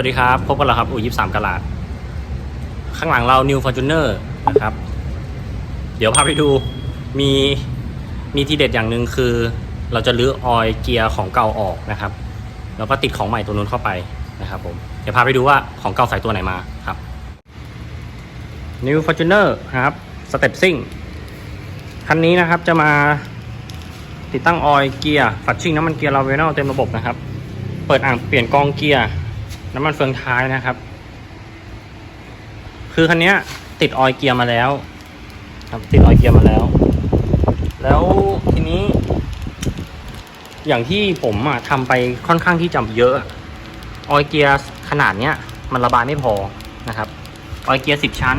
วัสดีครับ พบกันแล้วครับอูยี่สามกลาด ข้างหลังเรา New Fortuner นะครับ เดี๋ยวพาไปดูมีมีทีเด็ดอย่างหนึ่งคือ เราจะลื้อออยล์เกียร์ของเก่าออกนะครับ แล้วก็ติดของใหม่ตัวนู้นเข้าไปนะครับผมเดี๋ยวพาไปดูว่าของเก่าใส่ตัวไหนมาครับ New Fortuner นะครับสเต็ปซิ่งคันนี้นะครับจะมาติดตั้งออยล์เกียร์ฝัดชิ่งน้ำมันเกียร์ลาเวนลเต็มระบบนะครับ เปิดอ่างเปลี่ยนกองเกียร์ น้ำมันเฟืองท้ายนะครับ คือคันนี้ติดออยเกียร์มาแล้ว ครับติดออยเกียร์มาแล้ว แล้วทีนี้ อย่างที่ผมอะทำไปค่อนข้างที่จะเยอะ ออยเกียร์ขนาดเนี้ย มันระบายไม่พอนะครับ ออยเกียร์สิบชั้น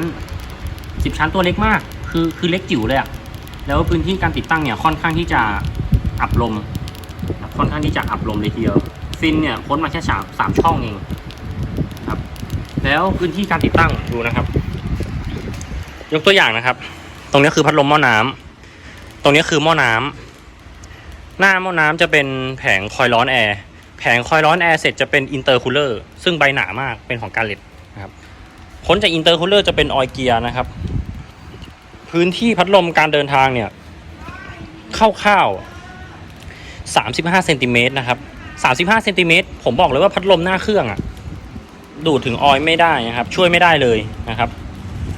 สิบชั้นตัวเล็กมาก คือคือเล็กจิ๋วเลยอะแล้วพื้นที่การติดตั้งเนี่ยค่อนข้างที่จะอับลม ค่อนข้างที่จะอับลมเลยทีเดียวฟินเนี่ยพ้นมาแค่สามสามช่องเอง แล้วพื้นที่การติดตั้งดูนะครับ ยกตัวอย่างนะครับ ตรงนี้คือพัดลมหม้อน้ำตรงนี้คือหม้อน้ำหน้าหม้อน้ำจะเป็นแผงคอยล์ร้อนแอร์แผงคอยล์ร้อนแอร์เสร็จจะเป็นอินเตอร์คูลเลอร์ซึ่งใบหนามากเป็นของการเล็ตนะครับพ้นจากอินเตอร์คูลเลอร์จะเป็นออยเกียร์นะครับ พื้นที่พัดลมการเดินทางเนี่ยคร่าวๆ35เซนติเมตรนะครับ35เซนติเมตรผมบอกเลยว่าพัดลมหน้าเครื่องอะ ดูดถึงออยไม่ได้นะครับ ช่วยไม่ได้เลยนะครับ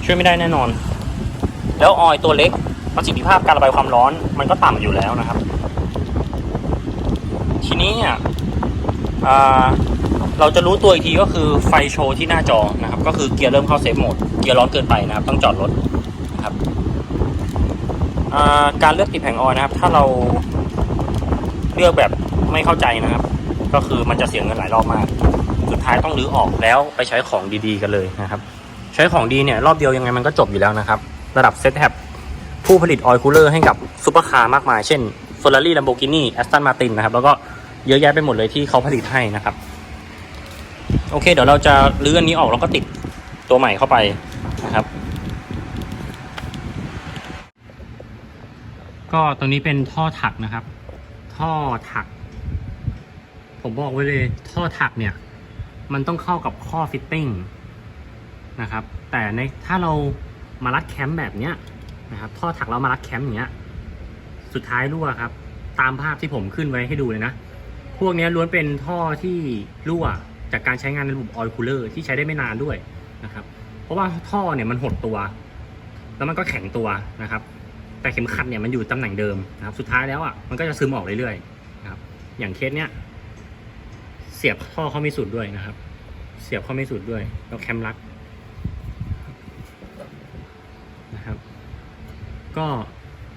ช่วยไม่ได้แน่นอน แล้วออยตัวเล็กประสิทธิภาพการระบายความร้อนมันก็ต่ำอยู่แล้วนะครับ ทีนี้เนี่ยเราจะรู้ตัวอีกทีก็คือไฟโชว์ที่หน้าจอนะครับ ก็คือเกียร์เริ่มเข้าเซฟโหมดเกียร์ร้อนเกินไปนะครับ ต้องจอดรถนะครับการเลือกติดแผงออยนะครับ ถ้าเราเลือกแบบไม่เข้าใจนะครับ ก็คือมันจะเสียเงินหลายรอบมาก สุดท้ายต้องรื้อออกแล้วไปใช้ของดีๆกันเลยนะครับ ใช้ของดีเนี่ยรอบเดียวยังไงมันก็จบอยู่แล้วนะครับ ระดับเซตแ p ผู้ผลิตออยล์คูลเลอร์ให้กับซูเปอร์คาร์มากมาย เช่น Ferrari Lamborghini Aston Martin นะครับ แล้วก็เยอะแยะไปหมดเลยที่เขาผลิตให้นะครับ โอเค เดี๋ยวเราจะรื้ออันนี้ออกแล้วก็ติดตัวใหม่เข้าไปนะครับ ก็ตรงนี้เป็นท่อถักนะครับ ท่อถัก ผมบอกไว้เลยท่อถักเนี่ย มันต้องเข้ากับข้อฟิตติ้งนะครับ แต่ในถ้าเรามารัดแคมป์แบบเนี้ยนะครับ ท่อถักเรามารัดแคมป์อย่างเงี้ย สุดท้ายรั่วครับ ตามภาพที่ผมขึ้นไว้ให้ดูเลยนะ พวกนี้ล้วนเป็นท่อที่รั่วจากการใช้งานในระบบออยล์คูลเลอร์ที่ใช้ได้ไม่นานด้วยนะครับ เพราะว่าท่อเนี่ยมันหดตัว แล้วมันก็แข็งตัวนะครับ แต่เข็มขัดเนี่ยมันอยู่ตำแหน่งเดิมนะครับ สุดท้ายแล้วอะมันก็จะซึมออกเรื่อยๆนะครับ อย่างเคสเนี้ย สียบท่อเข้าไม่สุดด้วยนะครับ เสียบเข้าไม่สุดด้วยแล้วแคมรัดนะครับ ก็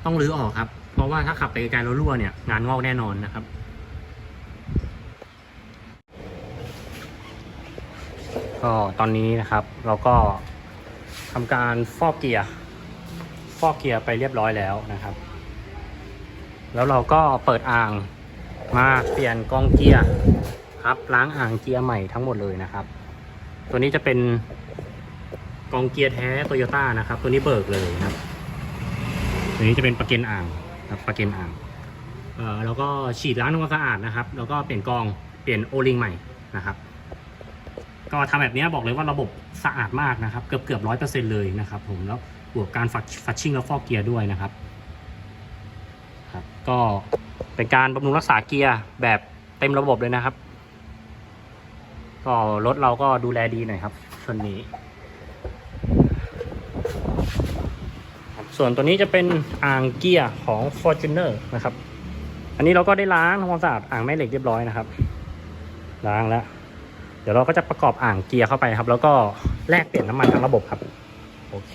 ต้องรื้อออกครับ เพราะว่าถ้าขับไปไกลแล้วรั่วเนี่ย งานงอกแน่นอนนะครับก็ตอนนี้นะครับเราก็ทำการฟอกเกียร์ฟอกเกียร์ไปเรียบร้อยแล้วนะครับ แล้วเราก็เปิดอ่างมาเปลี่ยนกองเกียร์ ครับ ล้างอ่างเกียร์ใหม่ทั้งหมดเลยนะครับ ตัวนี้จะเป็นกองเกียร์แท้โตโยต้านะครับ ตัวนี้เบิกเลยนะครับ ตัวนี้จะเป็นประเก็นอ่างครับประเก็นอ่างเอ่อแล้วก็ฉีดล้างทำความสะอาดนะครับ แล้วก็เปลี่ยนกองเปลี่ยนโอลิงใหม่นะครับ ก็ทำแบบนี้บอกเลยว่าระบบสะอาดมากนะครับ เกือบเกือบร้อยเปอร์เซ็นเลยนะครับ ผมแล้วบวกการฝัดฝัดชิ่งแล้วฟอกเกียร์ด้วยนะครับครับ ก็เป็นการบำรุงรักษาเกียร์แบบเต็มระบบเลยนะครับ ก็รถเราก็ดูแลดีหน่อยครับส่วนนี้ ส่วนตัวนี้จะเป็นอ่างเกียร์ของ Fortuner นะครับ อันนี้เราก็ได้ล้างทำความสะอาดอ่างแม่เหล็กเรียบร้อยนะครับ ล้างแล้ว เดี๋ยวเราก็จะประกอบอ่างเกียร์เข้าไปครับ แล้วก็แลกเปลี่ยนน้ำมันทั้งระบบครับ โอเค